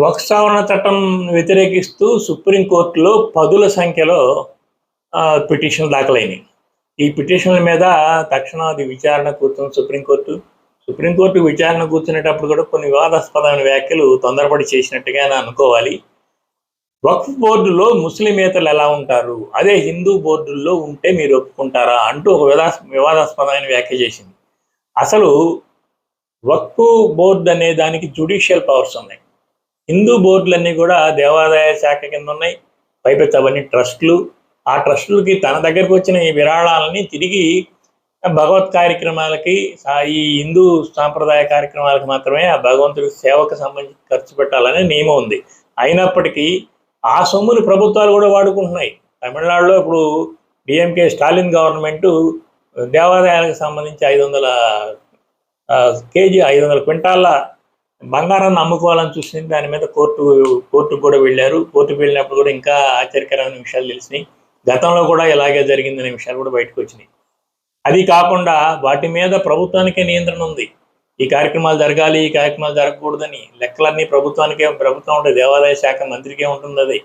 వక్ సవరణ చట్టం వ్యతిరేకిస్తూ సుప్రీంకోర్టులో పదుల సంఖ్యలో పిటిషన్ పిటిషన్లు దాఖలైనవి ఈ పిటిషన్ల మీద తక్షణం అది విచారణ కూర్చున్న సుప్రీంకోర్టు. సుప్రీంకోర్టు విచారణ కూర్చునేటప్పుడు కూడా కొన్ని వివాదాస్పదమైన వ్యాఖ్యలు తొందరపడి చేసినట్టుగా అనుకోవాలి. వక్ఫ్ బోర్డులో ముస్లిమేతలు ఎలా ఉంటారు? అదే హిందూ బోర్డుల్లో ఉంటే మీరు ఒప్పుకుంటారా? అంటూ ఒక వివాదా వివాదాస్పదమైన వ్యాఖ్య చేసింది. అసలు వక్ఫ్ బోర్డు అనే దానికి జుడిషియల్ పవర్స్ ఉన్నాయి. హిందూ బోర్డులన్నీ కూడా దేవాదాయ శాఖ కింద ఉన్నాయి పైపెచ్చు అవన్నీ ట్రస్టులు. ఆ ట్రస్టులకి తన దగ్గరకు వచ్చిన ఈ విరాళాలని తిరిగి భగవత్ కార్యక్రమాలకి ఈ హిందూ సాంప్రదాయ కార్యక్రమాలకు మాత్రమే ఆ భగవంతుడి సేవకు సంబంధించి ఖర్చు పెట్టాలనే నియమం ఉంది. అయినప్పటికీ ఆ సొమ్ముని ప్రభుత్వాలు కూడా వాడుకుంటున్నాయి. తమిళనాడులో ఇప్పుడు డిఎంకే స్టాలిన్ గవర్నమెంట్ దేవాదాయాలకు సంబంధించి ఐదు వందల కేజీ ఐదు వందల క్వింటాళ్ళ బంగారాన్ని అమ్ముకోవాలని చూసింది. దాని మీద కోర్టు కోర్టుకు కూడా వెళ్ళారు. కోర్టుకు వెళ్ళినప్పుడు కూడా ఇంకా ఆశ్చర్యకరమైన విషయాలు తెలిసినాయి. గతంలో కూడా ఇలాగే జరిగిందనే విషయాలు కూడా బయటకు వచ్చినాయి. అది కాకుండా వాటి మీద ప్రభుత్వానికే నియంత్రణ ఉంది. ఈ కార్యక్రమాలు జరగాలి ఈ కార్యక్రమాలు జరగకూడదని లెక్కలన్నీ ప్రభుత్వానికే ప్రభుత్వం ఉంటే దేవాదాయ శాఖ మంత్రికే ఉంటుంది అది.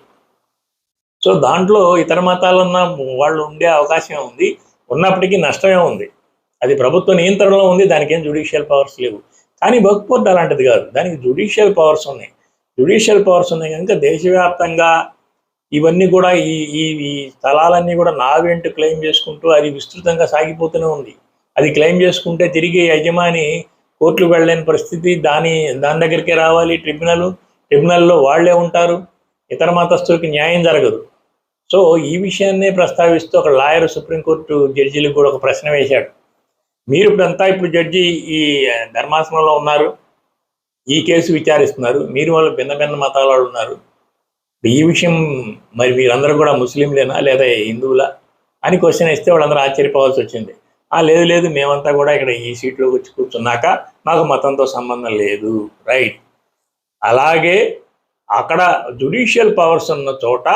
సో దాంట్లో ఇతర మతాలున్న వాళ్ళు ఉండే అవకాశం ఉంది. ఉన్నప్పటికీ నష్టమే ఉంది. అది ప్రభుత్వ నియంత్రణలో ఉంది. దానికి ఏం జుడిషియల్ పవర్స్ లేవు. కానీ వర్క్ బోర్డు అలాంటిది కాదు. దానికి జుడిషియల్ పవర్స్ ఉన్నాయి. జుడిషియల్ పవర్స్ ఉన్నాయి కనుక దేశవ్యాప్తంగా ఇవన్నీ కూడా ఈ ఈ ఈ స్థలాలన్నీ కూడా నావేంటూ క్లెయిమ్ చేసుకుంటూ అది విస్తృతంగా సాగిపోతూనే ఉంది. అది క్లెయిమ్ చేసుకుంటే తిరిగి యజమాని కోర్టుకు వెళ్ళలేని పరిస్థితి దాని దాని దగ్గరికే రావాలి ట్రిబ్యునల్ ట్రిబ్యునల్లో వాళ్ళే ఉంటారు. ఇతర మతస్థులకి న్యాయం జరగదు. సో ఈ విషయాన్నే ప్రస్తావిస్తూ ఒక లాయర్ సుప్రీంకోర్టు జడ్జీలకు కూడా ఒక ప్రశ్న వేశాడు. మీరు ఇప్పుడంతా ఇప్పుడు జడ్జి ఈ ధర్మాసనంలో ఉన్నారు. ఈ కేసు విచారిస్తున్నారు. మీరు వాళ్ళు భిన్న భిన్న మతాల వాళ్ళు ఉన్నారు ఈ విషయం మరి మీరందరూ కూడా ముస్లింలేనా లేదా హిందువులా అని క్వశ్చన్ ఇస్తే వాళ్ళందరూ ఆశ్చర్యపోవాల్సి వచ్చింది. ఆ లేదు లేదు మేమంతా కూడా ఇక్కడ ఈ సీట్లోకి వచ్చి కూర్చున్నాక మాకు మతంతో సంబంధం లేదు. రైట్. అలాగే అక్కడ జుడిషియల్ పవర్స్ ఉన్న చోట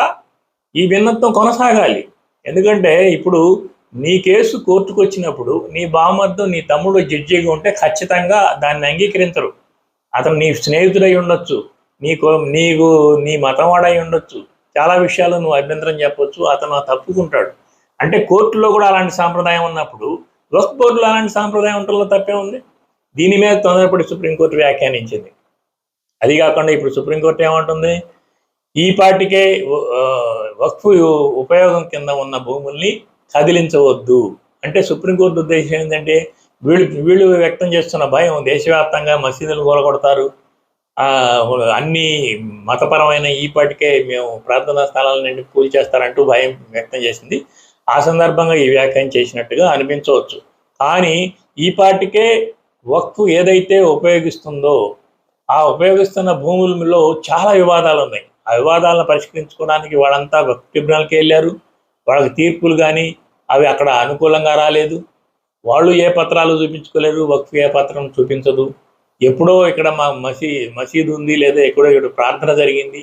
ఈ భిన్నత్వం కొనసాగాలి. ఎందుకంటే ఇప్పుడు నీ కేసు కోర్టుకు వచ్చినప్పుడు నీ బామర్థం నీ తమ్ముడు జడ్జిగా ఉంటే ఖచ్చితంగా దాన్ని అంగీకరించరు. అతను నీ స్నేహితుడై ఉండొచ్చు నీకు నీకు నీ మతవాడై ఉండొచ్చు. చాలా విషయాలు నువ్వు అభ్యంతరం చెప్పొచ్చు అతను తప్పుకుంటాడు. అంటే కోర్టులో కూడా అలాంటి సాంప్రదాయం ఉన్నప్పుడు వక్ఫ్ బోర్డులో అలాంటి సాంప్రదాయం ఉండటంలో తప్పే ఉంది? దీని మీద తొందరపడి సుప్రీంకోర్టు వ్యాఖ్యానించింది. అది కాకుండా ఇప్పుడు సుప్రీంకోర్టు ఏమంటుంది? ఈ పాటికే వక్ఫ్ ఉపయోగం కింద ఉన్న భూముల్ని కదిలించవద్దు. అంటే సుప్రీంకోర్టు ఉద్దేశం ఏంటంటే వీళ్ళు వీళ్ళు వ్యక్తం చేస్తున్న భయం దేశవ్యాప్తంగా మసీదులు కూలగొడతారు అన్ని మతపరమైన ఈపాటికే మేము ప్రార్థనా స్థలాలన్నీ పూజ చేస్తారంటూ భయం వ్యక్తం చేసింది. ఆ సందర్భంగా ఈ వ్యాఖ్యానం చేసినట్టుగా అనిపించవచ్చు. కానీ ఈపాటికే వక్ఫ్ ఏదైతే ఉపయోగిస్తుందో ఆ ఉపయోగిస్తున్న భూములలో చాలా వివాదాలు ఉన్నాయి. ఆ వివాదాలను పరిష్కరించుకోవడానికి వాళ్ళంతా ట్రిబ్యునల్కి వెళ్ళారు. వాళ్ళకి తీర్పులు కానీ అవి అక్కడ అనుకూలంగా రాలేదు. వాళ్ళు ఏ పత్రాలు చూపించుకోలేరు వక్ఫ్ ఏ పత్రం చూపించదు. ఎప్పుడో ఇక్కడ మా మసీ మసీదు ఉంది లేదా ఎక్కడో ఇక్కడ ప్రార్థన జరిగింది.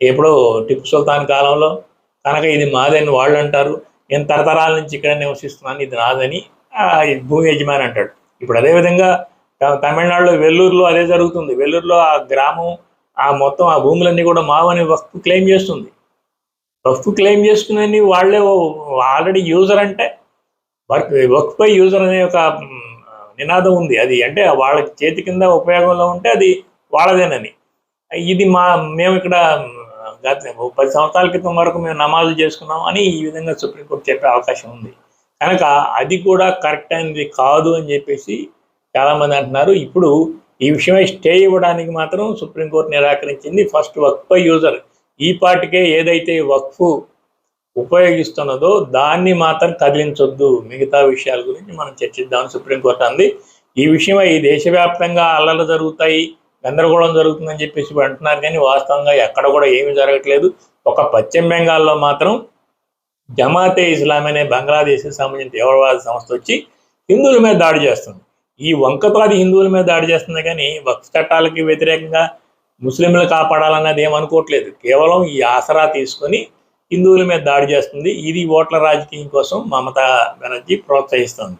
ఎప్పుడో టిప్పు సుల్తాన్ కాలంలో. కనుక ఇది మాదని వాళ్ళు అంటారు. నేను తరతరాల నుంచి ఇక్కడ నివసిస్తున్నాను ఇది నాదని ఆ, ఈ భూమి యజమాని అంటాడు. ఇప్పుడు అదేవిధంగా తమిళనాడులో వెల్లూరులో అదే జరుగుతుంది. వెల్లూరులో ఆ గ్రామం ఆ మొత్తం ఆ భూములన్నీ కూడా మావని వక్ఫ్ క్లెయిమ్ చేస్తుంది. వక్ఫ్ క్లెయిమ్ చేసుకునే వాళ్ళే ఆల్రెడీ యూజర్ అంటే వర్క్ వర్క్ పై యూజర్ అనే ఒక నినాదం ఉంది. అది అంటే వాళ్ళ చేతి కింద ఉపయోగంలో ఉంటే అది వాళ్ళదేనని. ఇది మా మేము ఇక్కడ గత పది సంవత్సరాల క్రితం వరకు మేము నమాజులు చేసుకున్నాం అని ఈ విధంగా సుప్రీంకోర్టు చెప్పే అవకాశం ఉంది. కనుక అది కూడా కరెక్ట్ అయినది కాదు అని చెప్పేసి చాలామంది అంటున్నారు. ఇప్పుడు ఈ విషయమై స్టే ఇవ్వడానికి మాత్రం సుప్రీంకోర్టు నిరాకరించింది ఫస్ట్ వర్క్ పై యూజర్. ఈ పాటికే ఏదైతే వక్ఫ్ ఉపయోగిస్తున్నదో దాన్ని మాత్రం కదిలించొద్దు. మిగతా విషయాల గురించి మనం చర్చిద్దామని సుప్రీంకోర్టు అంది. ఈ విషయమై దేశవ్యాప్తంగా అల్లలు జరుగుతాయి గందరగోళం జరుగుతుందని చెప్పేసి అంటున్నారు. కానీ వాస్తవంగా ఎక్కడ కూడా ఏమీ జరగట్లేదు. ఒక పశ్చిమ బెంగాల్లో మాత్రం జమాతే ఇస్లాం అనే బంగ్లాదేశ్కి సంబంధించిన తీవ్రవాద సంస్థ వచ్చి హిందువుల మీద దాడి చేస్తుంది. ఈ వంకపాది హిందువుల మీద దాడి చేస్తుంది. కానీ వక్ఫ్ చట్టాలకి వ్యతిరేకంగా ముస్లింలు కాపాడాలన్నది ఏమనుకోవట్లేదు. కేవలం ఈ ఆసరా తీసుకొని హిందువుల మీద దాడి చేస్తుంది. ఇది ఓట్ల రాజకీయం కోసం మమతా బెనర్జీ ప్రోత్సహిస్తుంది.